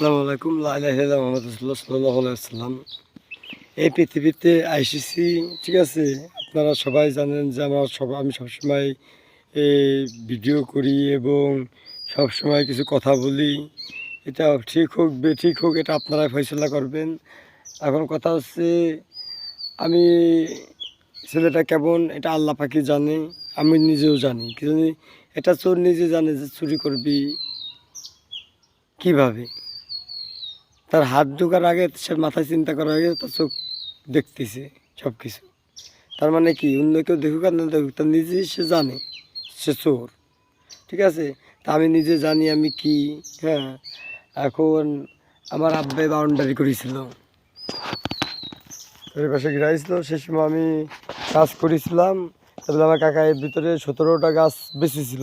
আসসালামু আলাইকুম। সাল্লাম এই পৃথিবীতে আইসিসি ঠিক আছে? আপনারা সবাই জানেন যে আমার সব আমি সবসময় ভিডিও করি এবং সবসময় কিছু কথা বলি। এটা ঠিক হোক বেঠিক হোক, এটা আপনারা ফয়সলা করবেন। এখন কথা হচ্ছে, আমি ছেলেটা কেমন, এটা আল্লাহ পাখি জানে, আমি নিজেও জানি। কিন্তু এটা চোর নিজে জানে যে চুরি করবি কীভাবে? তার হাত ঢোকার আগে সে মাথায় চিন্তা করার আগে তার চোখ দেখতেছে সব কিছু তার মানে কি? অন্য কেউ দেখুক আর না দেখুক, তার নিজেই সে জানে, সে চোর। ঠিক আছে? তা আমি নিজে জানি আমি কি হ্যাঁ? এখন আমার আব্বাই বাউন্ডারি করেছিল। পাশে ঘিরাইছিল সে সময় আমি কাজ করেছিলাম। তারপরে আমার কাকা এর ভিতরে সতেরোটা গাছ বেঁচেছিল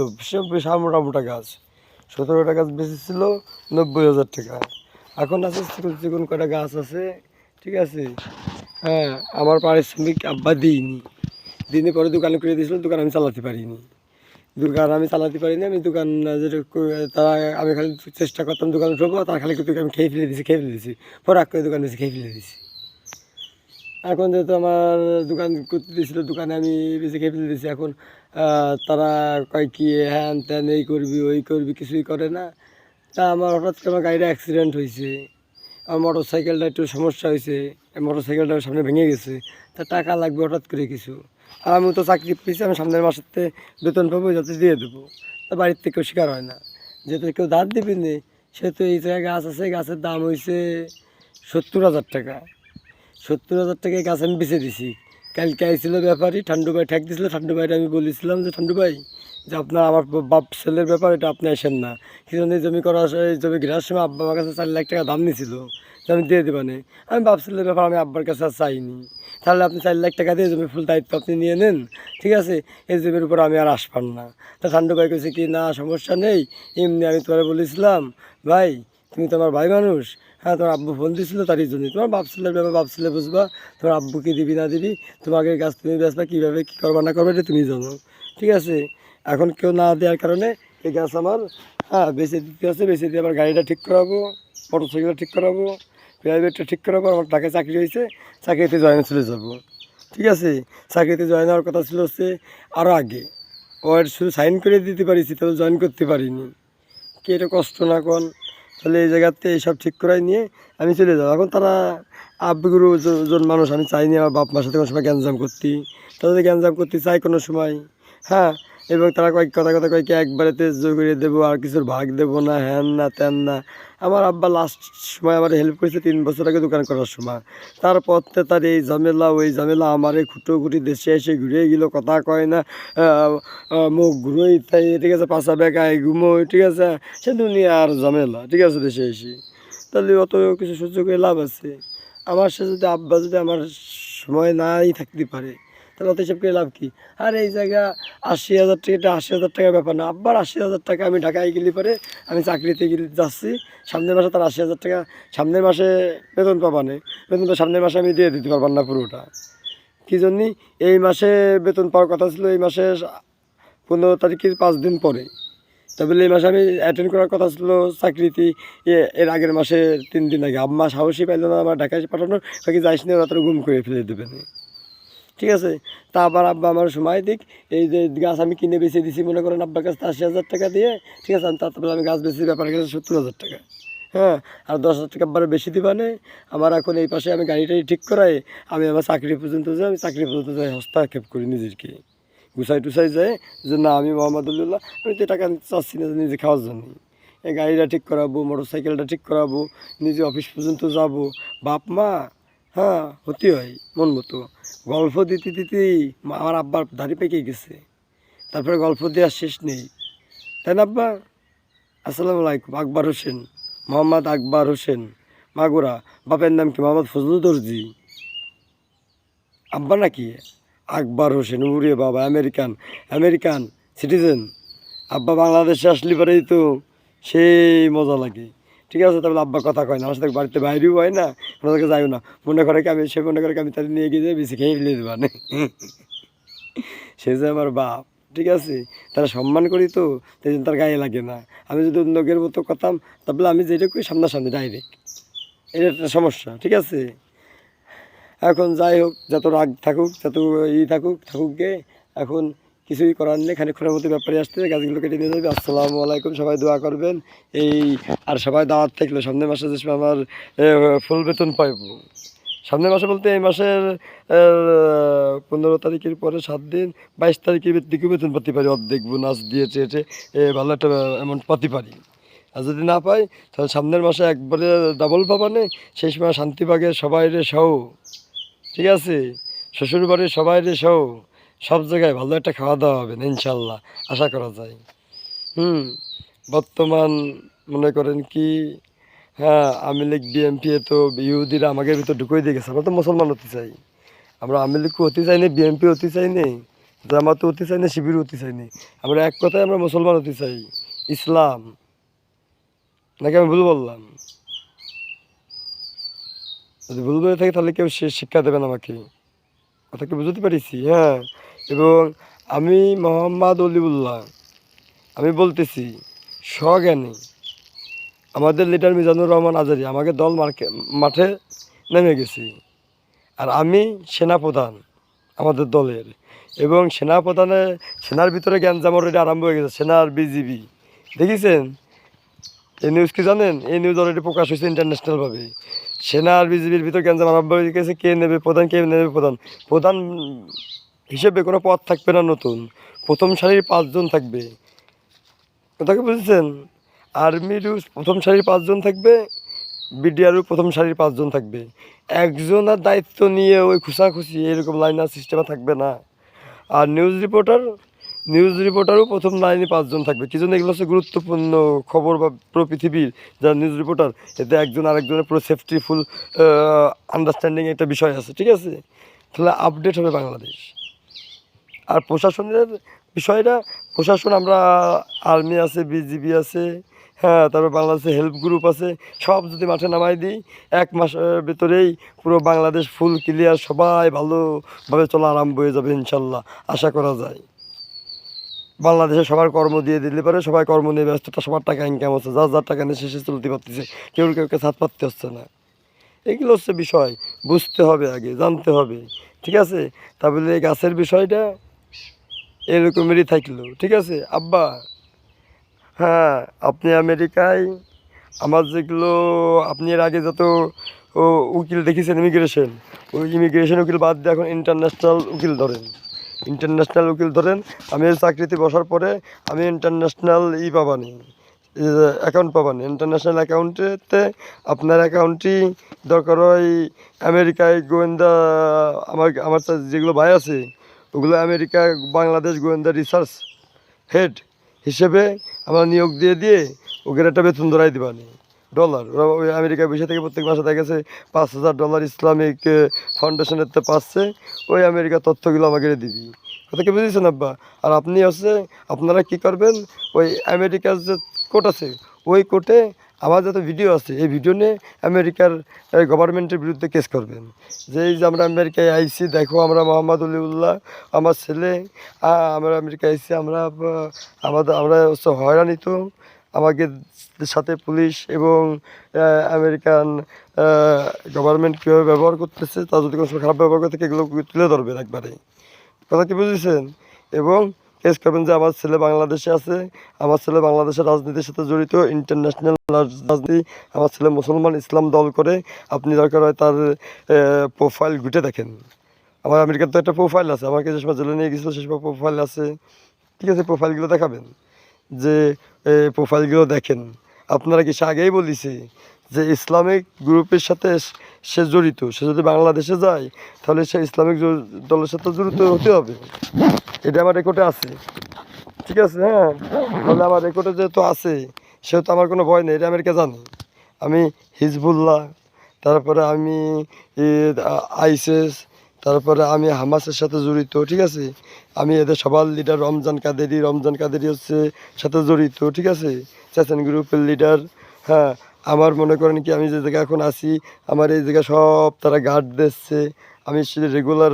বিশাল মোটা মোটা গাছ। সতেরোটা গাছ বেঁচেছিল, নব্বই হাজার টাকা। এখন আছে চিকন কটা গাছ আছে, ঠিক আছে? হ্যাঁ আমার পারিশ্রমিক আব্বা দিইনি। দিনে পরে দোকানে করে দিয়েছিল, দোকান আমি চালাতে পারিনি। দোকান আমি চালাতে পারিনি, আমি দোকান, যেটা তারা, আমি খালি চেষ্টা করতাম দোকানে ঢুকবো, তারা খালি কিন্তু আমি খেয়ে ফেলে দিয়েছি, খেয়ে ফেলে দিয়েছি। পরে আগ দোকানে এসে খেয়ে ফেলে দিয়েছি। এখন যেহেতু আমার দোকান করতে দিয়েছিল, দোকানে আমি বেশি খেয়ে ফেলে দিয়েছি। এখন তারা কয় কি, হ্যান ত্যান এই করবি, ওই করবি, কিছুই করে না। তা আমার হঠাৎ করে আমার গাড়িটা অ্যাক্সিডেন্ট হয়েছে। আমার মোটর সাইকেলটা একটু সমস্যা হয়েছে। মোটর সাইকেলটা সামনে ভেঙে গেছে। তা টাকা লাগবে হঠাৎ করে কিছু। আর আমি তো চাকরি পেয়েছি, আমি সামনের মাসেতে বেতন পাবো, যাতে দিয়ে দেবো। তা বাড়ির থেকে কেউ শিকার হয় না। যেহেতু কেউ ধার দিবি নে সেহেতু এই জায়গায় গাছ আছে গাছের দাম হয়েছে সত্তর হাজার টাকা। সত্তর হাজার টাকায় গাছ আমি বেছে দিছি। কালকে আইছিল ব্যাপারী ঠান্ডু ভাই ঠেক দিয়েছিল ঠান্ডু ভাইটা আমি বলেছিলাম যে ঠান্ডু ভাই যে আপনার আমার বাপ ছেলের ব্যাপার, এটা আপনি আসেন না। কিন্তু এই জমি করার জমি ঘেরার সময় আব্বা আমার কাছে চার লাখ টাকা দাম নিয়েছিল যে আমি দিয়ে দেবানে। আমি বাপ ছেলের ব্যাপার, আমি আব্বার কাছে আর চাইনি। তাহলে আপনি চার লাখ টাকা দিয়ে জমি ফুল দায়িত্ব আপনি নিয়ে নেন, ঠিক আছে? এই জমির উপর আমি আর আসপান না। তা ঠান্ডু ভাই কেছে কি, না, সমস্যা নেই। এমনি আমি তোমার বলেছিলাম, ভাই, তুমি তো আমার ভাই মানুষ হ্যাঁ তোমার আব্বু ফোন দিয়েছিল তারই জন্য তোমার বাপ ছেলের ব্যাপার, বাপ ছেলে বুঝবা, তোমার আব্বুকে দিবি না দিবি, তোমাকে গাছ তুমি বেসবা কীভাবে কী করবা না করবে, এটা তুমি জানো, ঠিক আছে? এখন কেউ না দেওয়ার কারণে এই গাছ আমার হ্যাঁ বেঁচে দিতে আছে, বেঁচে দিয়ে আবার গাড়িটা ঠিক করাবো মোটর সাইকেলটা ঠিক করাবো প্রাইভেটটা ঠিক করাবো, আমার টাকা চাকরি হয়েছে, চাকরিতে জয়েন চলে যাব। ঠিক আছে? চাকরিতে জয়েন হওয়ার কথা ছিল হচ্ছে আরও আগে। ওর শুধু সাইন করে দিতে পারিছি তবে জয়েন করতে পারিনি। কি এটা কষ্ট না কোন? তাহলে এই জায়গাতে এইসব ঠিক করাই নিয়ে আমি চলে যাব। এখন তারা আব্বুগুরু জন মানুষ, আমি চাইনি আমার বাপ মার সাথে কোনো সময় গ্যাঞ্জাম করতে। তাদের গ্যাঞ্জাম করতে চাই কোনো সময়। হ্যাঁ এবং তারা কয়েক কথা কথা কয়েক একবারে তেজ করে দেবো, আর কিছুর ভাগ দেবো না, হ্যান না, ত্যান না। আমার আব্বা লাস্ট সময় আমার হেল্প করেছে তিন বছর আগে দোকান করার সময়। তারপর তার এই ঝামেলা, ওই ঝামেলা আমার এই খুঁটো খুঁটি দেশে এসে ঘুরে গেল, কথা কয় না মুখ ঘুরোই তাই ঠিক আছে পাশা বেকায় ঘুমোই ঠিক আছে। সে দুনিয়া আর ঝামেলা, ঠিক আছে, দেশে এসে। তাহলে অত কিছু করে লাভ আছে। আমার সে যদি আব্বা যদি আমার সময় নাই থাকতে পারে তাহলে অত হিসাব করে লাভ কি? আর এই জায়গা আশি হাজার টাকা, এটা আশি হাজার টাকার ব্যাপার না। আবার আশি হাজার টাকা আমি ঢাকায় গেলে পরে আমি চাকরিতে গেলে যাচ্ছি। সামনের মাসে তার আশি হাজার টাকা, সামনের মাসে বেতন পাবানে বেতন তো সামনের মাসে আমি দিয়ে দিতে পারবার না পুরোটা। কী জন্যে? এই মাসে বেতন পাওয়ার কথা ছিল, এই মাসে পনেরো তারিখের পাঁচ দিন পরে। তবে এই মাসে আমি অ্যাটেন্ড করার কথা ছিল চাকরিতে। এর আগের মাসে তিন দিন আগে। আম্মা সাহসী পাইল না আমার ঢাকায় পাঠানোর। বাকি যাইস না, ওরা তোর গুম করে ফেলে দেবে না। ঠিক আছে? তা আবার আব্বা আমার সময় দিক। এই যে গাছ আমি কিনে বেছে দিছি, মনে করেন আব্বার কাছে আশি হাজার টাকা দিয়ে, ঠিক আছে? আমি তারপরে আমি গাছ বেশি ব্যাপার গেছে সত্তর হাজার টাকা। হ্যাঁ? আর দশ হাজার টাকা আবার বেশি দিবা নেই আমার এখন এই পাশে আমি গাড়িটাই ঠিক করাই, আমি আমার চাকরি পর্যন্ত যাই, আমি চাকরি পর্যন্ত যাই, হস্তক্ষেপ করি নিজেকে গুছাই টুসাই যায় যে না, আমি মোহাম্মদুল্লাহ আমি তো টাকা চাচ্ছি না, নিজে খাওয়ার জন্য এই গাড়িটা ঠিক করাবো মোটর সাইকেলটা ঠিক করাবো, নিজে অফিস পর্যন্ত যাব। বাপ মা হ্যাঁ হতে হয়, মন মতো। গল্প দিতে দিতেই আমার আব্বার দাড়ি পেকে গেছে। তারপরে গল্প দেওয়ার শেষ নেই। তাই না আব্বা? আসসালামু আলাইকুম, আকবর হোসেন, মোহাম্মদ আকবর হোসেন। মাগুরা, বাপের নাম কি মোহাম্মদ ফজলুল দর্জি? আব্বা নাকি? আকবর হোসেন উড়ে বাবা, আমেরিকান আমেরিকান সিটিজেন। আব্বা বাংলাদেশে আসলে পরেই তো সেই মজা লাগে। ঠিক আছে তাহলে আব্বা কথা কয় না, আমার সাথে বাড়িতে বাইরেও হয় না ওনাদেরকে যাইও না। মনে করে কি আমি, সে মনে করে কি আমি তাদের নিয়ে গিয়ে বেশি খেয়ে ফেলে দেবা না। সে যে আমার বাপ, ঠিক আছে? তারা সম্মান করি তো, তাই তার গায়ে লাগে না। আমি যদি লোকের মতো কথাম তাহলে আমি যেটা করি সামনাসামনি ডাইরেক্ট এটা একটা সমস্যা, ঠিক আছে? এখন যাই হোক, যত রাগ থাকুক, যত ই থাকুক থাকুক গে, এখন কিছুই করার নেই খানিক্ষণের মতো ব্যাপারে আসতে গাছগুলো কেটে নিয়ে যাবে। আসসালামু আলাইকুম, সবাই দোয়া করবেন। এই, আর সবাই দাওয়াত থাকল, সামনের মাসে যে আমার ফুল বেতন পাইব। সামনের মাসে বলতে এই মাসের পনেরো তারিখের পরে সাত দিন, বাইশ তারিখের দিকে বেতন পাতি পারি, অর্ধেক বোনাস দিয়ে চেয়েছে ভালো একটা অ্যামাউন্ট পাতি পারি। আর যদি না পাই, তাহলে সামনের মাসে একবারে ডাবল পাবানে সেই সময় শান্তিবাগের সবাই রে সহ। ঠিক আছে? শ্বশুরবাড়ির সবাই রে সহ। সব জায়গায় ভালো একটা খাওয়া দাওয়া হবে ইনশাল্লাহ, আশা করা যায়। হুম, বর্তমান মনে করেন কি হ্যাঁ আমি লীগ বিএমপি এ তো ইহুদিরা আমাকে ভিতর ঢুকিয়ে দিয়ে গেছে, আমরা তো মুসলমান হতে চাই। আমরা আমি লীগকে হতে চাই না বিএমপি হতে চাই না জামাত হতে চাই না শিবির হতে চাই আমরা এক কথায় আমরা মুসলমান হতে চাই, ইসলাম। নাকি আমি ভুল বললাম? যদি ভুল বলে থাকি তাহলে কেউ শিক্ষা দেবেন আমাকে। কথা কি বুঝতে পেরেছি হ্যাঁ। এবং আমি মোহাম্মদ অলিউল্লাহ, আমি বলতেছি, স্বজ্ঞানী। আমাদের লিডার মিজানুর রহমান আজারি আমাকে দল মাঠে নেমে গেছি। আর আমি সেনাপ্রধান আমাদের দলের। এবং সেনাপ্রধানে সেনার ভিতরে জ্ঞানজাম অলরেডি আরম্ভ হয়ে গেছে, সেনার বিজিবি। দেখেছেন? এই নিউজ কি জানেন? এই নিউজ অলরেডি প্রকাশ হয়েছে ইন্টারন্যাশনালভাবে সেনা আর বিজেপির ভিতর গ্যাঞ্জাম গেছে, কে নেবে প্রধান, কে নেবে প্রধান। প্রধান হিসেবে কোনো পদ থাকবে না নতুন। প্রথম সারির পাঁচজন থাকবে। কথাকে বুঝেছেন? আর্মিরও প্রথম সারির পাঁচজন থাকবে বিডিআরও প্রথম সারির পাঁচজন থাকবে। একজনের দায়িত্ব নিয়ে ওই খুশাখুশি এরকম লাইনার সিস্টেমে থাকবে না। আর নিউজ রিপোর্টার নিউজ রিপোর্টারও প্রথম লাইনে পাঁচজন থাকবে। কি জন্য? এগুলো হচ্ছে গুরুত্বপূর্ণ খবর বা পুরো পৃথিবীর যারা নিউজ রিপোর্টার এতে একজন আরেকজনের পুরো সেফটি ফুল আন্ডারস্ট্যান্ডিং একটা বিষয় আছে, ঠিক আছে? তাহলে আপডেট হবে বাংলাদেশ। আর প্রশাসনের বিষয়টা, প্রশাসন আমরা আর্মি আছে বিজিবি আছে হ্যাঁ তারপর বাংলাদেশে হেল্প গ্রুপ আছে, সব যদি মাঠে নামাই দিই, এক মাসের ভেতরেই পুরো বাংলাদেশ ফুল ক্লিয়ার সবাই ভালোভাবে চলা আরম্ভ হয়ে যাবে ইনশাল্লাহ, আশা করা যায়। বাংলাদেশে সবার কর্ম দিয়ে দিলে পারে সবাই কর্ম নিয়ে ব্যস্ততা, সবার টাকা ইনকাম হচ্ছে, যার যার টাকা নিয়ে শেষে চলতে পারতেছে, কেউ কেউ কে ছাদ পাততে হচ্ছে না। এগুলো হচ্ছে বিষয়, বুঝতে হবে আগে, জানতে হবে, ঠিক আছে? তারপরে এই গাছের বিষয়টা এরকমেরই থাকল, ঠিক আছে? আব্বা হ্যাঁ আপনি আমেরিকায়, আমার যেগুলো, আপনি এর আগে যত উকিল দেখেছেন ইমিগ্রেশন ওই ইমিগ্রেশন উকিল বাদ দিয়ে এখন ইন্টারন্যাশনাল উকিল ধরেন। ইন্টারন্যাশনাল উকিল ধরেন, আমি এই চাকরিতে বসার পরে আমি ইন্টারন্যাশনাল ই পাবানি অ্যাকাউন্ট পাবানি। ইন্টারন্যাশনাল অ্যাকাউন্টেতে আপনার অ্যাকাউন্টই দরকার হয় আমেরিকায় গোয়েন্দা, আমার আমার যেগুলো ভাই আছে, ওগুলো আমেরিকা, বাংলাদেশ গোয়েন্দা রিসার্চ হেড হিসেবে আমরা নিয়োগ দিয়ে দিয়ে ওদের একটা বেতন ধরাই দিবানি। ডলার। ওই আমেরিকা বসে থেকে প্রত্যেক মাসে দেখা গেছে পাঁচ হাজার ডলার ইসলামিক ফাউন্ডেশনের তে পাচ্ছে। ওই আমেরিকার তথ্যগুলো আমাকে দিবি। কথা কি বুঝেছেন আব্বা? আর আপনি হচ্ছে, আপনারা কি করবেন? ওই আমেরিকার যে কোর্ট আছে, ওই কোর্টে আমার যত ভিডিও আছে, এই ভিডিও নিয়ে আমেরিকার গভর্নমেন্টের বিরুদ্ধে কেস করবেন। যে এই যে আমরা আমেরিকায় আইসি দেখো আমরা মোহাম্মদ আলিউল্লাহ, আমার ছেলে আমরা আমেরিকায় আইসি আমরা আমাদের, আমরা হচ্ছে হয়রানিত আমাকে সাথে পুলিশ এবং আমেরিকান গভর্নমেন্ট কীভাবে ব্যবহার করতেছে তা যদি কোনো খারাপ ব্যবহার করে থাকে এগুলো তুলে ধরবেন একবারে। কথা কি বুঝেছেন? এবং কেস করবেন যে আমার ছেলে বাংলাদেশে আছে, আমার ছেলে বাংলাদেশের রাজনীতির সাথে জড়িত ইন্টারন্যাশনাল রাজনীতি, আমার ছেলে মুসলমান ইসলাম দল করে, আপনি দরকার হয় তার প্রোফাইল ঘুটে দেখেন। আমার আমেরিকার তো একটা প্রোফাইল আছে, আমাকে যে সময় জেলে নিয়ে গেছিল সে সময় প্রোফাইল আছে। ঠিক আছে প্রোফাইলগুলো দেখাবেন। যে প্রোফাইলগুলো দেখেন। আপনারা কি সে আগেই বলিছে যে ইসলামিক গ্রুপের সাথে সে জড়িত? সে যদি বাংলাদেশে যায়, তাহলে সে ইসলামিক দলের সাথে জড়িত হতে হবে। এটা আমার রেকর্ডে আছে। ঠিক আছে হ্যাঁ? তাহলে আমার রেকর্ডে যেহেতু আছে, সেহেতু আমার কোনো ভয় নেই, এটা আমেরিকা জানে। আমি হিজবুল্লাহ, তারপরে আমি আইসিএস তারপরে আমি হামাসের সাথে জড়িত, ঠিক আছে? আমি এদের সবার লিডার রমজান কাদেরি রমজান কাদেরি হচ্ছে সাথে জড়িত, ঠিক আছে? চেচেন গ্রুপের লিডার হ্যাঁ আমার মনে করেন কি, আমি যে জায়গায় এখন আছি, আমার এই জায়গায় সব তারা গার্ড দিচ্ছে। আমি সে রেগুলার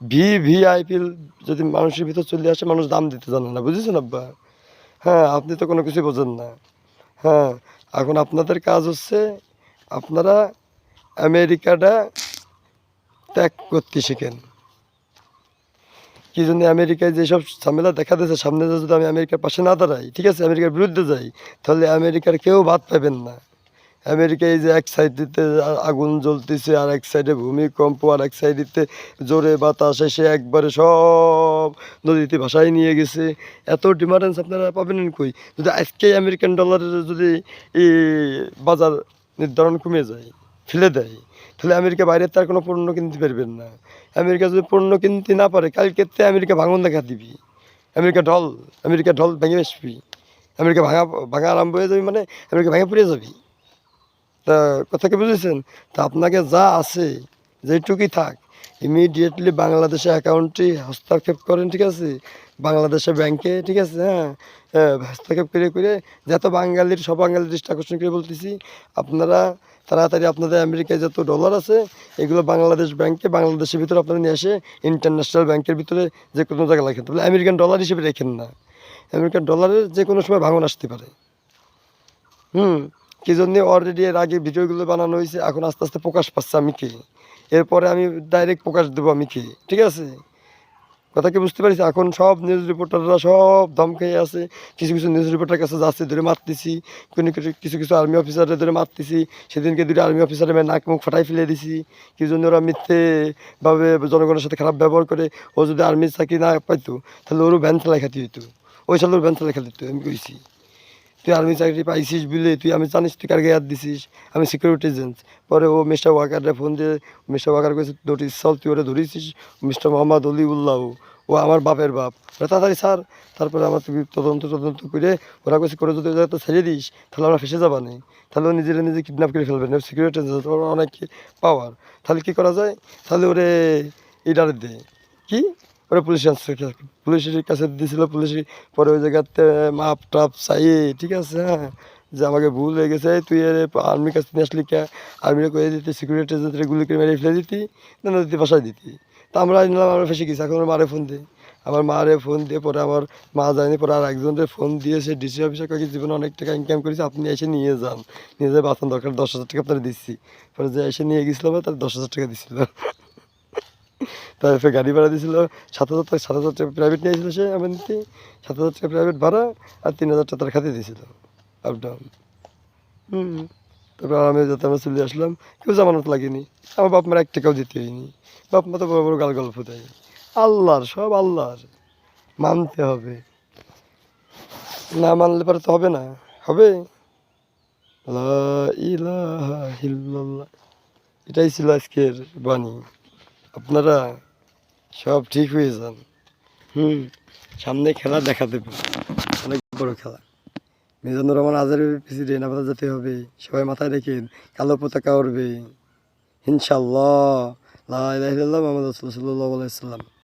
ভি ভি আইপিএল যদি মানুষের ভিতর চলে আসে, মানুষ দাম দিতে জানে না, বুঝেছেন আব্বা? হ্যাঁ আপনি তো কোনো কিছু বোঝেন না। হ্যাঁ এখন আপনাদের কাজ হচ্ছে আপনারা আমেরিকাটা ত্যাগ করতে শেখেন। কি জন্য আমেরিকায় যেসব ঝামেলা দেখা দিয়েছে, সামনে যদি আমি আমেরিকার পাশে না দাঁড়াই, ঠিক আছে, আমেরিকার বিরুদ্ধে যাই, তাহলে আমেরিকার কেউ বাদ পাবেন না। আমেরিকায় যে এক সাইডেতে আগুন জ্বলতেছে, আর এক সাইডে ভূমিকম্প, আর এক সাইডেতে জোরে বাতাস এসে একবারে সব নদীতে ভাসায় নিয়ে গেছে। এত ডিমান্ডেন্স আপনারা পাবেন কই? যদি আজকে আমেরিকান ডলারের যদি বাজার নির্ধারণ কমে যায়, ফেলে দেয় তাহলে আমেরিকা বাইরে তার কোনো পণ্য কিনতে পারবেন না। আমেরিকা যদি পণ্য কিনতে না পারে, কালকে আমেরিকা ভাঙন দেখা দিবি। আমেরিকা ঢল আমেরিকা ঢল ভেঙে আসবি। আমেরিকা ভাঙা ভাঙা আরম্ভ হয়ে যাবি মানে আমেরিকা ভেঙে পড়ে যাবি। তা কথা কি বুঝেছেন? তা আপনাকে যা আছে, যেটুকুই থাক ইমিডিয়েটলি বাংলাদেশে অ্যাকাউন্টটি হস্তক্ষেপ করেন ঠিক আছে? বাংলাদেশে ব্যাংকে ঠিক আছে? হ্যাঁ? হ্যাঁ, হস্তক্ষেপ করে করে যত বাঙালির সব বাঙালির দৃষ্টি আকর্ষণ করে বলতেছি আপনারা তাড়াতাড়ি আপনাদের আমেরিকায় যত ডলার আছে এগুলো বাংলাদেশ ব্যাংকে বাংলাদেশের ভিতরে আপনারা নিয়ে আসে ইন্টারন্যাশনাল ব্যাংকের ভিতরে যে কোনো জায়গায় রাখেন। তাহলে আমেরিকান ডলার হিসেবে রেখেন না। আমেরিকান ডলারের যে কোনো সময় ভাঙন আসতে পারে। হুম? কি জন্যে অলরেডি এর আগে ভিডিওগুলো বানানো হয়েছে, এখন আস্তে আস্তে প্রকাশ পাচ্ছে আমি কি এরপরে আমি ডাইরেক্ট প্রকাশ দেবো আমি কি ঠিক আছে? কথা কি বুঝতে পারছি? এখন সব নিউজ রিপোর্টাররা সব খেয়ে আছে। কিছু কিছু নিউজ রিপোর্টার কাছে যাচ্ছে, ধরে মারতেছি। কোনো কিছু কিছু আর্মি অফিসারের ধরে মারতেছি। সেদিনকে দুটো আর্মি অফিসারের নাক মুখ ফাটাই ফেলে দিছি। কি জন্য ওরা মিথ্যেভাবে জনগণের সাথে খারাপ ব্যবহার করে, ও যদি আর্মির চাকরি না পাইতো, তাহলে ওরও ভ্যান চালাই খাতি হইতো। ওই সালে ওর ভ্যান চালাই খাতি আমি কইছি। তুই আর্মি চাকরি পাইছিস বলে তুই আমি জানিস তুই কার গায়ে দিছিস? আমি সিকিউরিটি এজেন্ট পরে ও মিস্টার ওয়াকারে ফোন দিয়ে মিস্টার ওয়াকার কইছে নোটিস চল তুই ওরা ধরেছিস মিস্টার মোহাম্মদ অলিউল্লাহ ও। আমার বাপের বাপ। তাড়াতাড়ি স্যার তারপরে আমার তুমি তদন্ত তদন্ত করে, ওরা কইছে, করে যদি তো ছেড়ে দিস, তাহলে আমরা ফেসে যাবা না তাহলে ও নিজেরা নিজে কিডন্যাপ করে ফেলবে। না সিকিউরিটি ওর অনেক পাওয়ার তাহলে কী করা যায়? তাহলে ওরে এটার দে। কি? ওরা পুলিশের কাছে পুলিশের কাছে দিয়েছিল পুলিশ পরে ওই জায়গাতে মাপ টাপ চাই, ঠিক আছে হ্যাঁ। যে আমাকে ভুল হয়ে গেছে তুই এর আর্মির কাছে নিয়ে আসলি কে? আর্মিরা করে দিতি সিকিউরিটি এজেন্টরে গুলি করে মেরে ফেলে দিতি, না নদীতে বাসায় দিতি। তা আমরা নিলাম, আমরা ফেসে গেছি। এখন মারে ফোন দিই। আমার মারে ফোন দিয়ে পরে আমার মা যায়নি পরে আর একজনের ফোন দিয়েছে ডিসি অফিসে কয়েক জীবনে অনেক টাকা ইনকাম করেছে, আপনি এসে নিয়ে যান। নিয়ে যাই বাঁচান দরকার, দশ হাজার টাকা আপনার দিচ্ছি। পরে যে এসে নিয়ে গেছিলাম তার দশ হাজার টাকা দিচ্ছিল তারপরে গাড়ি ভাড়া দিয়েছিল, সাত হাজার টাকা, সাত হাজার টাকা প্রাইভেট নিয়েছিল সে নিতে, সাত হাজার টাকা প্রাইভেট ভাড়া আর তিন হাজার টাকা তার খাতে দিয়েছিল আপ ডাউন হুম তারপর আমি যাতে আমরা চলে আসলাম, কেউ জামানত লাগেনি, আমার বাপ মার এক টাকাও দিতে হয়নি, বাপ মা তো বড় বড় গাল গল্প দেয়। আল্লাহর, সব আল্লাহর, মানতে হবে। না মানলে পরে তো হবে না, হবে? ইলাহা ইল্লাল্লাহ। এটাই ছিল আজকের বাণী। আপনারা সব ঠিক হয়ে যান হুম, সামনে খেলা দেখা দেবে অনেক বড় খেলা। মিজানুর রহমান আজারের প্রেসিডেন্ট আমাদের যেতে হবে। সবাই মাথায় রেখেন, কালো পতাকা উঠবে ইনশাল্লাহ লাহ মোহাম্মদ সাল্লাহ সাল্লাম